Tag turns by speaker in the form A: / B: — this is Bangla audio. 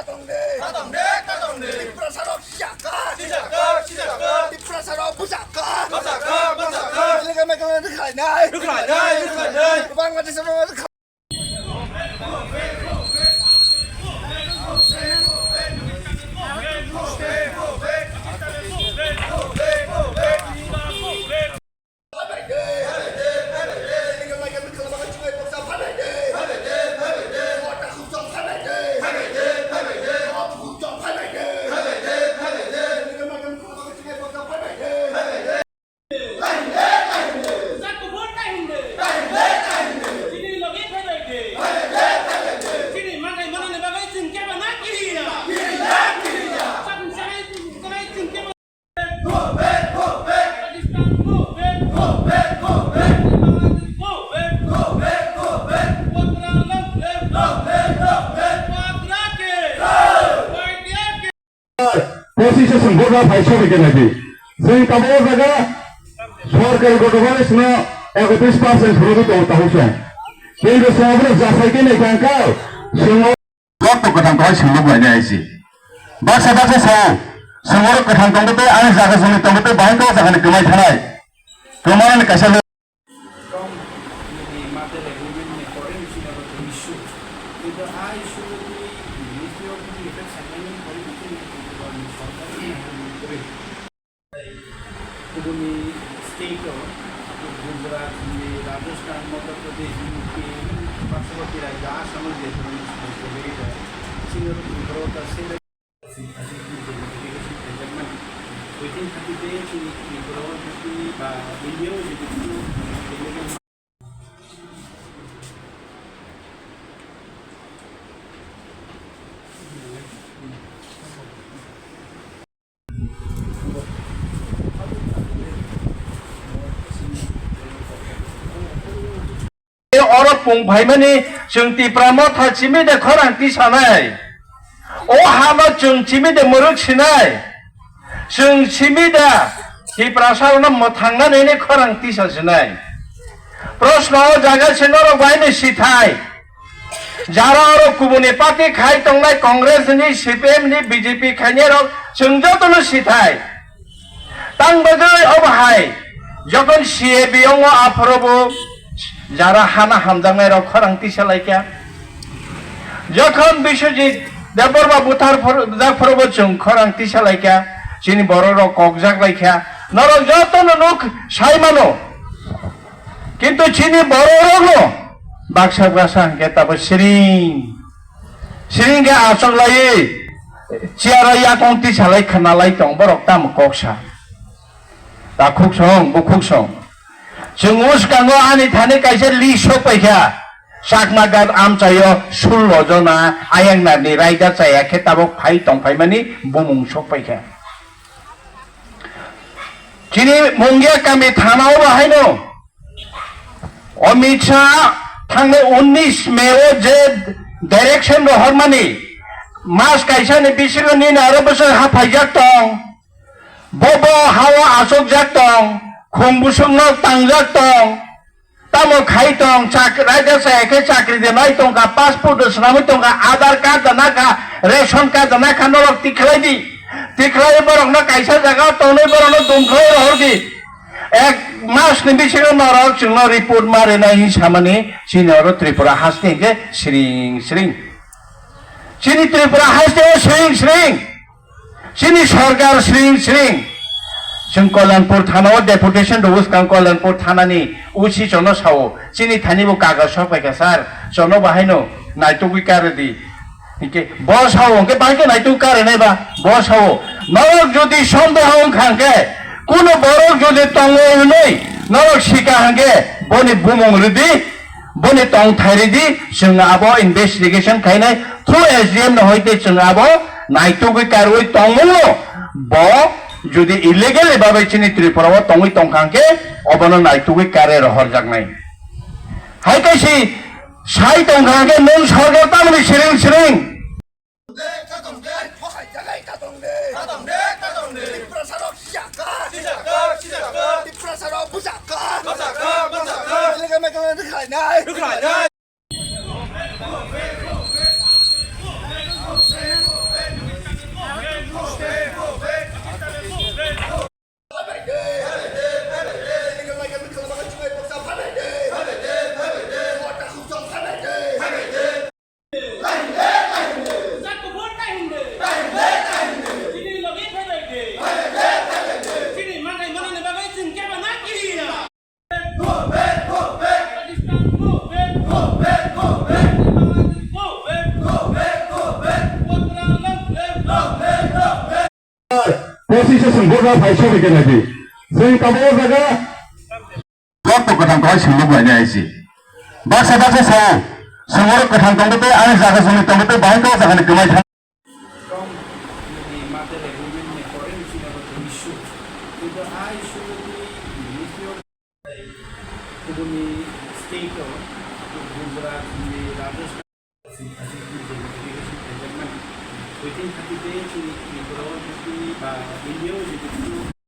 A: 가동대
B: 가동대 가동대
A: 디프라사로 시작가
B: 시작가 시작가
A: 디프라사로 부작가
B: 마사카 마사카
A: 이렇게 말하면 이렇게 하냐
B: 이렇게 하냐 이렇게 하냐
A: 방가지서 보면
C: Satu
D: পঁচিশে সম্পূর্ণ ভাইসা দিকে নাকি। সেই কাপড় টাকা সরকারি গতবারে শুনে একত্রিশ পার্সেন্ট সুরক্ষিত হতে হয়েছে। কিন্তু সমাজে যাচাই কিনে এখানকার সঙ্গ কথান কথা সুন্দর বাইরে আইছি বাসা বাসা সাও সঙ্গর কথান তন্দতে আমি
E: জায়গা সঙ্গে তন্দতে বাইরে জায়গা কমাই থানায়। কমানো কাছে આ ઇસ્યુની નિયુક્તિઓની ઇફેક્ટ સામાન્ય પરિસ્થિતિ সরকারি করে পুরোনি স্টেটও গুজরাট রাজস্থান মধ্যপ্রদেশ ইউপি পার্শ্ববর্তী রাজ্য আসামও যে ধরনের সমস্যা বেড়ে যায় বা ইন্ডিয়াও যদি illegal
D: अरब फंबाय माने जों तिप्राम थाचिमि दे खरांति सानाय अ हामा जों चिमि दे मुरुक सिनाय जों चिमि दा तिप्रासावना मथांनानैनो खरांति सासिनाय प्रश्नआव जागासिनो र बायनो सिथाय যারা আরো কুবুনি পার্টি খাই তংনাই কংগ্রেস নি সিপিএম নি বিজেপি খাইনি রক जों যতনো সিথাই তাংবাগৈ অবহাই যখন সিএবি অঙ্গ আফরবো যারা হানা হামদাংনাই রক খরাংতি সালাইকা। যখন বিশ্বজিৎ দেববর্মা বুথার জাফরবো जों খরাংতি সালাইকা, যিনি বড় রক ককজাক লাইকা, নরক যতনো লোক সাইমানো কিন্তু চিনি বড় রলো বাক্সা বাসা কে তারপর সিরিং। সিরিং কে আসল লাইয়ে, চেয়ারা ইয়া কন্তি সালাই খানালাই দं বরক তাম ককসা दा জুমুস গাঙ্গো আনি থানে কাইছে লিসো পয়সা সাকমা গাব আমচাইও ষোলো জনা আয়াংনারনি রাইগা চাইয়া খেতাবক ফাই টংফাই মানি বমুং সক পয়সা যিনি মঙ্গিয়া কামে থানাও বাহাইনো। অমিত শাহ থাঙ্গে উনিশ মেও যে ডাইরেকশন রহরমানি মাস কাইসানি বিশিরো নিন আরও বছর হাফাইজাক টং। বব হাওয়া আসক জাক টং। খম্বুসংগ তাংজার টং, তামো খাই টং রাইজা সাহেকে চাকরি দে নাই টঙ্কা, পাসপোর্ট সামে টঙ্কা, আধার কার্ড জানাখা রেশন কার্ড জানাখা নরক তিখলাই দি। তিখলাই বরক না কাইসা জায়গা টনে বরক দুমখাই রহর দি। এক মাসনি বিশেষ নরক চিহ্ন রিপোর্ট মারে নাই সামানে সিনিয়র ত্রিপুরা হাসনিকে শ্রিং শ্রিং। চিনি ত্রিপুরা হাসতে শ্রিং শ্রিং। চিনি সরকার শ্রিং শ্রিং। जों कल्याणपुर थानाव डेपुटेशन दबुस कां कल्याणपुर थानानि उसि जन सावो चिनि थानिबो कागज सपायका सार जन बाहायनो नाइटुगि कारेदि इके बस हावो के बाइके नाइटु कारे नाइबा बस हावो नरक যদি সন্দেহ খাঙ্গে কোন বড় যদি তঙ্গ হই নরক শিকা হাঙ্গে বনি বুমং রিদি বনি তং থাইরিদি जों आबो इनभेस्टिगेशन खायनाय थ्रु एसडिएम নহইতে जों आबो नाइटुगि कारवै तंगो ब যদি ইলিগেল এভাবে চিনি ত্রিপুরাও তঙ্গই তংখাঙ্কে অবন নাইটুগি কারে রহর জাগনাই হাই কাইছি সাই তংখাঙ্কে নং সরকার তামনি সিরিং সিরিং
F: फंसे सोंहरना फायसा फैगोनाखि जों गावबागाव जागा
G: गथ' गोथां दहाय सोंनो बायनाय आइसि बासा बासा सावो सोंहरो गोथां दंबोदो आरो जागा जोंनि दंबोदो बाहायथ' जागानि गोमाय थां
E: गुबुननि स्टेटआव Gujarat Rajasthan 80 capitete, microbi, ba, milioni di.